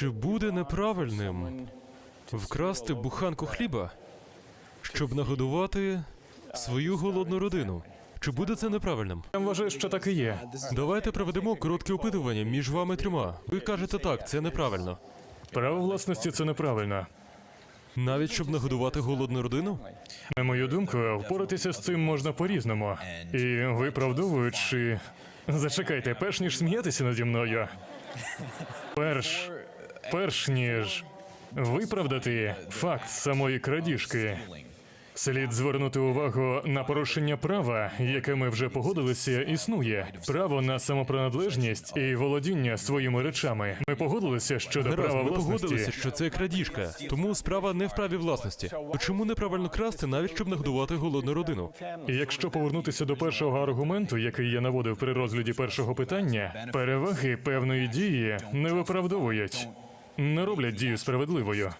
Чи буде неправильним вкрасти буханку хліба, щоб нагодувати свою голодну родину? Чи буде це неправильним? Я вважаю, що так і є. Давайте проведемо коротке опитування між вами трьома. Ви кажете так, це неправильно. Право власності це неправильно. Навіть щоб нагодувати голодну родину? На мою думку, впоратися з цим можна по-різному. І виправдовуючи. Зачекайте, перш ніж сміятися наді мною. Перш. Перш ніж виправдати факт самої крадіжки. Слід звернути увагу на порушення права, яке ми вже погодилися, існує право на самоприналежність і володіння своїми речами. Ми погодилися щодо Гаразд, права ми власності. погодилися, що це крадіжка, тому справа не в праві власності. То чому неправильно красти, навіть щоб нагодувати голодну родину? Якщо повернутися до першого аргументу, який я наводив при розгляді першого питання, переваги певної дії не виправдовують, не роблять дію справедливою.